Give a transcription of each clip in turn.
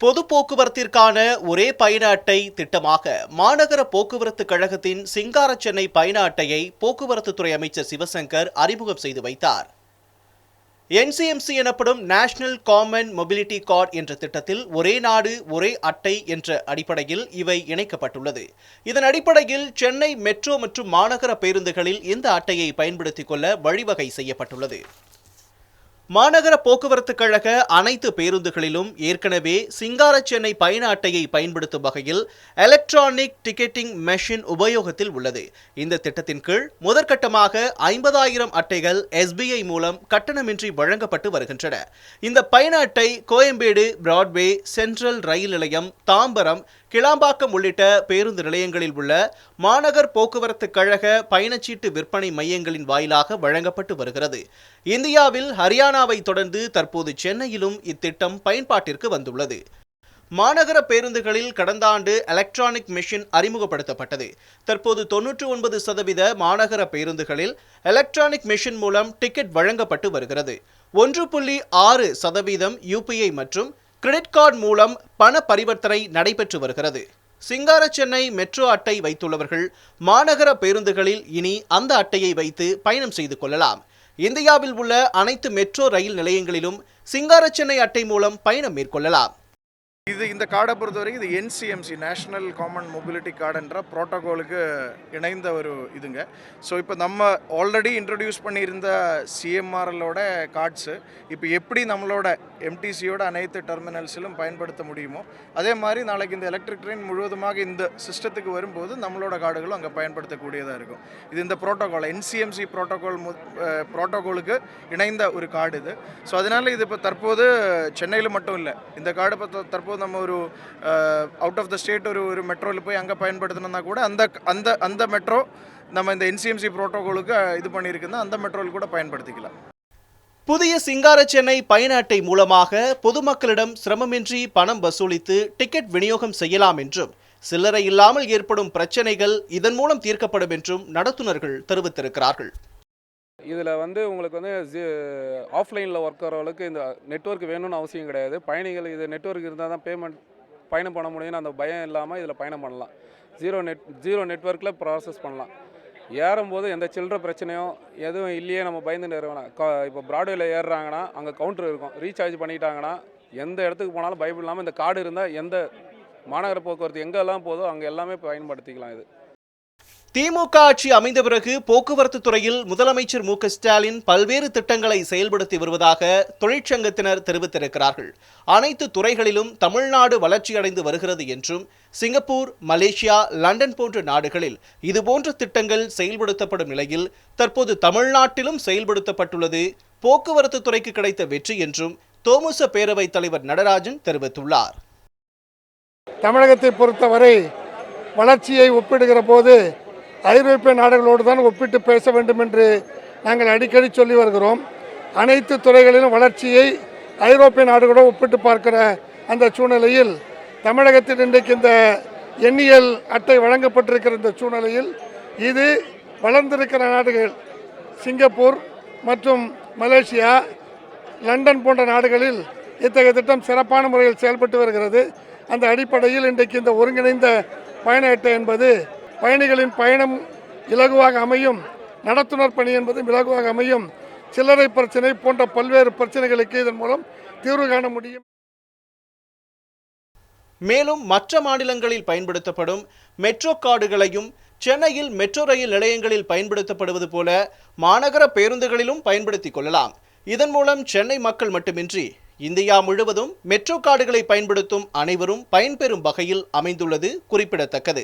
பொது போக்குவரத்திற்கான ஒரே பயண அட்டை திட்டமாக மாநகர போக்குவரத்து கழகத்தின் சிங்கார சென்னை பயண அட்டையை போக்குவரத்து துறை அமைச்சர் சிவசங்கர் அறிமுகம் செய்து வைத்தார். என்சிஎம்சி எனப்படும் நேஷனல் காமன் மொபிலிட்டி கார்டு என்ற திட்டத்தில் ஒரே நாடு ஒரே அட்டை என்ற அடிப்படையில் இவை இணைக்கப்பட்டுள்ளது. இதன் அடிப்படையில் சென்னை மெட்ரோ மற்றும் மாநகர பேருந்துகளில் இந்த அட்டையை பயன்படுத்திக் கொள்ள வழிவகை செய்யப்பட்டுள்ளது. மாநகர போக்குவரத்து கழக அனைத்து பேருந்துகளிலும் ஏற்கனவே சிங்கார சென்னை பயண அட்டையை பயன்படுத்தும் வகையில் எலக்ட்ரானிக் டிக்கெட்டிங் மெஷின் உபயோகத்தில் உள்ளது. இந்த திட்டத்தின் கீழ் முதற்கட்டமாக ஐம்பதாயிரம் அட்டைகள் எஸ்பிஐ மூலம் கட்டணமின்றி வழங்கப்பட்டு வருகின்றன. இந்த பயண அட்டை கோயம்பேடு பிராட்வே சென்ட்ரல் ரயில் நிலையம் தாம்பரம் கிளாம்பாக்கம் உள்ளிட்ட பேருந்து நிலையங்களில் உள்ள மாநகர் போக்குவரத்து கழக பயணச்சீட்டு விற்பனை மையங்களின் வாயிலாக வழங்கப்பட்டு வருகிறது. இந்தியாவில் ஹரியானாவை தொடர்ந்து தற்போது சென்னையிலும் இத்திட்டம் பயன்பாட்டிற்கு வந்துள்ளது. மாநகர பேருந்துகளில் கடந்த ஆண்டு எலக்ட்ரானிக் மெஷின் அறிமுகப்படுத்தப்பட்டது. தற்போது தொன்னூற்று ஒன்பது சதவீத மாநகர பேருந்துகளில் எலக்ட்ரானிக் மெஷின் மூலம் டிக்கெட் வழங்கப்பட்டு வருகிறது. ஒன்று புள்ளி ஆறு சதவீதம் யூபிஐ மற்றும் கிரெடிட் கார்டு மூலம் பண பரிவர்த்தனை நடைபெற்று வருகிறது. சிங்கார சென்னை மெட்ரோ அட்டை வைத்துள்ளவர்கள் மாநகர பேருந்துகளில் இனி அந்த அட்டையை வைத்து பயணம் செய்து கொள்ளலாம். இந்தியாவில் உள்ள அனைத்து மெட்ரோ ரயில் நிலையங்களிலும் சிங்கார சென்னை அட்டை மூலம் பயணம் மேற்கொள்ளலாம். இது இந்த கார்டை பொறுத்த வரைக்கும் இது என்சிஎம்சி நேஷ்னல் காமன் மொபிலிட்டி கார்டுன்ற ப்ரோட்டோகாலுக்கு இணைந்த ஒரு இதுங்க. ஸோ இப்போ நம்ம ஆல்ரெடி இன்ட்ரடியூஸ் பண்ணியிருந்த சிஎம்ஆர்எலோட கார்ட்ஸு இப்போ எப்படி நம்மளோட எம்டிசியோட அனைத்து டெர்மினல்ஸிலும் பயன்படுத்த முடியுமோ அதே மாதிரி நாளைக்கு இந்த எலக்ட்ரிக் ட்ரெயின் முழுவதுமாக இந்த சிஸ்டத்துக்கு வரும்போது நம்மளோட கார்டுகளும் அங்கே பயன்படுத்தக்கூடியதாக இருக்கும். இது இந்த ப்ரோட்டோகால் என்சிஎம்சி ப்ரோட்டோகால் ப்ரோட்டோகாலுக்கு இணைந்த ஒரு கார்டு இது. ஸோ அதனால் இது இப்போ தற்போது சென்னையில் மட்டும் இல்லை இந்த கார்டு இப்போ தற்போது தற்போது நம்ம ஒரு அவுட் ஆஃப் த ஸ்டேட் ஒரு ஒரு மெட்ரோவில் போய் அங்கே பயன்படுத்தணும்னா கூட அந்த அந்த அந்த மெட்ரோ நம்ம இந்த என்சிஎம்சி புரோட்டோகாலுக்கு இது பண்ணியிருக்குன்னா அந்த மெட்ரோவில் கூட பயன்படுத்திக்கலாம். புதிய சிங்கார சென்னை பயண அட்டை மூலமாக பொதுமக்களிடம் சிரமமின்றி பணம் வசூலித்து டிக்கெட் விநியோகம் செய்யலாம் என்றும் சில்லறை இல்லாமல் ஏற்படும் பிரச்சனைகள் இதன் மூலம் தீர்க்கப்படும் என்றும் நடத்துனர்கள் தெரிவித்திருக்கிறார்கள். இதில் வந்து உங்களுக்கு வந்து ஆஃப்லைனில் ஒர்க் அளவுக்கு இந்த நெட்வொர்க் வேணும்னு அவசியம் கிடையாது. பயணிகள் இது நெட்வொர்க் இருந்தால் தான் பேமெண்ட் பயணம் பண்ண முடியும்னு அந்த பயம் இல்லாமல் இதில் பயணம் பண்ணலாம். ஜீரோ நெட் ஜீரோ நெட்வொர்க்கில் ப்ராசஸ் பண்ணலாம். ஏறும்போது எந்த சில்லற பிரச்சனையும் எதுவும் இல்லையே நம்ம பயந்து நிறுவனம் க- இப்போ ப்ராட்வேல ஏறுறாங்கன்னா அங்கே கவுண்டர் இருக்கும். ரீசார்ஜ் பண்ணிட்டாங்கன்னா எந்த இடத்துக்கு போனாலும் பயப்படாமல் இந்த கார்டு இருந்தால் எந்த மாநகர போக்குவரத்து எங்கெல்லாம் போதோ அங்கே எல்லாமே பயன்படுத்திக்கலாம் இது. திமுக ஆட்சி அமைந்த பிறகு போக்குவரத்து துறையில் முதலமைச்சர் மு ஸ்டாலின் பல்வேறு திட்டங்களை செயல்படுத்தி வருவதாக தொழிற்சங்கத்தினர் தெரிவித்திருக்கிறார்கள். அனைத்து துறைகளிலும் தமிழ்நாடு வளர்ச்சியடைந்து வருகிறது என்றும் சிங்கப்பூர் மலேசியா லண்டன் போன்ற நாடுகளில் இதுபோன்ற திட்டங்கள் செயல்படுத்தப்படும் நிலையில் தற்போது தமிழ்நாட்டிலும் செயல்படுத்தப்பட்டுள்ளது. போக்குவரத்து துறைக்கு கிடைத்த வெற்றி என்றும் தோமுச பேரவைத் தலைவர் நடராஜன் தெரிவித்துள்ளார். தமிழகத்தை பொறுத்தவரை வளர்ச்சியை ஒப்பிடுகிற போது ஐரோப்பிய நாடுகளோடு தான் ஒப்பிட்டு பேச வேண்டும் என்று நாங்கள் அடிக்கடி சொல்லி வருகிறோம். அனைத்து துறைகளிலும் வளர்ச்சியை ஐரோப்பிய நாடுகளோடு ஒப்பிட்டு பார்க்கிற அந்த சூழ்நிலையில் தமிழகத்தில் இன்றைக்கு இந்த எண்ணியல் அட்டை வழங்கப்பட்டிருக்கிற இந்த சூழ்நிலையில் இது வளர்ந்திருக்கிற நாடுகள் சிங்கப்பூர் மற்றும் மலேசியா லண்டன் போன்ற நாடுகளில் இத்தகைய திட்டம் சிறப்பான முறையில் செயல்பட்டு வருகிறது. அந்த அடிப்படையில் இன்றைக்கு இந்த ஒருங்கிணைந்த பயண அட்டை என்பது பயணிகளின் பயணம் இலகுவாக அமையும். நடத்துனர் பணி என்பது இலகுவாக அமையும். சில்லறை பிரச்சனை போன்ற பல்வேறு பிரச்சனைகளுக்கு இதன் மூலம் தீர்வு காண முடியும். மேலும் மற்ற மாநிலங்களில் பயன்படுத்தப்படும் மெட்ரோ கார்டுகளையும் சென்னையில் மெட்ரோ ரயில் நிலையங்களில் பயன்படுத்தப்படுவது போல மாநகர பேருந்துகளிலும் பயன்படுத்திக் கொள்ளலாம். இதன் மூலம் சென்னை மக்கள் மட்டுமின்றி இந்தியா முழுவதும் மெட்ரோ கார்டுகளை பயன்படுத்தும் அனைவரும் பயன்பெறும் வகையில் அமைந்துள்ளது குறிப்பிடத்தக்கது.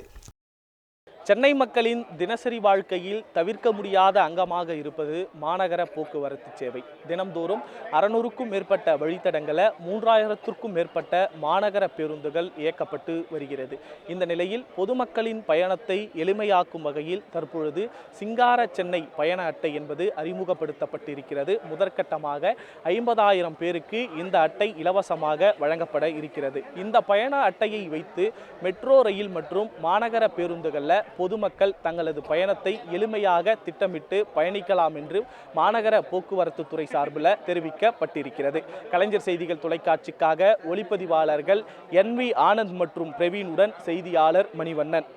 சென்னை மக்களின் தினசரி வாழ்க்கையில் தவிர்க்க முடியாத அங்கமாக இருப்பது மாநகர போக்குவரத்து சேவை. தினம்தோறும் அறநூறுக்கும் மேற்பட்ட வழித்தடங்களை மூன்றாயிரத்திற்கும் மேற்பட்ட மாநகர பேருந்துகள் இயக்கப்பட்டு வருகிறது. இந்த நிலையில் பொதுமக்களின் பயணத்தை எளிமையாக்கும் வகையில் தற்பொழுது சிங்கார சென்னை பயண அட்டை என்பது அறிமுகப்படுத்தப்பட்டிருக்கிறது. முதற்கட்டமாக ஐம்பதாயிரம் பேருக்கு இந்த அட்டை இலவசமாக வழங்கப்பட இருக்கிறது. இந்த பயண அட்டையை வைத்து மெட்ரோ ரயில் மற்றும் மாநகர பேருந்துகளில் பொதுமக்கள் தங்களது பயணத்தை எளிமையாக திட்டமிட்டு பயணிக்கலாம் என்று மாநகர போக்குவரத்து துறை சார்பில் தெரிவிக்கப்பட்டிருக்கிறது. கலைஞர் செய்திகள் தொலைக்காட்சிக்காக ஒளிப்பதிவாளர்கள் என் வி ஆனந்த் மற்றும் பிரவீனுடன் செய்தியாளர் மணிவண்ணன்.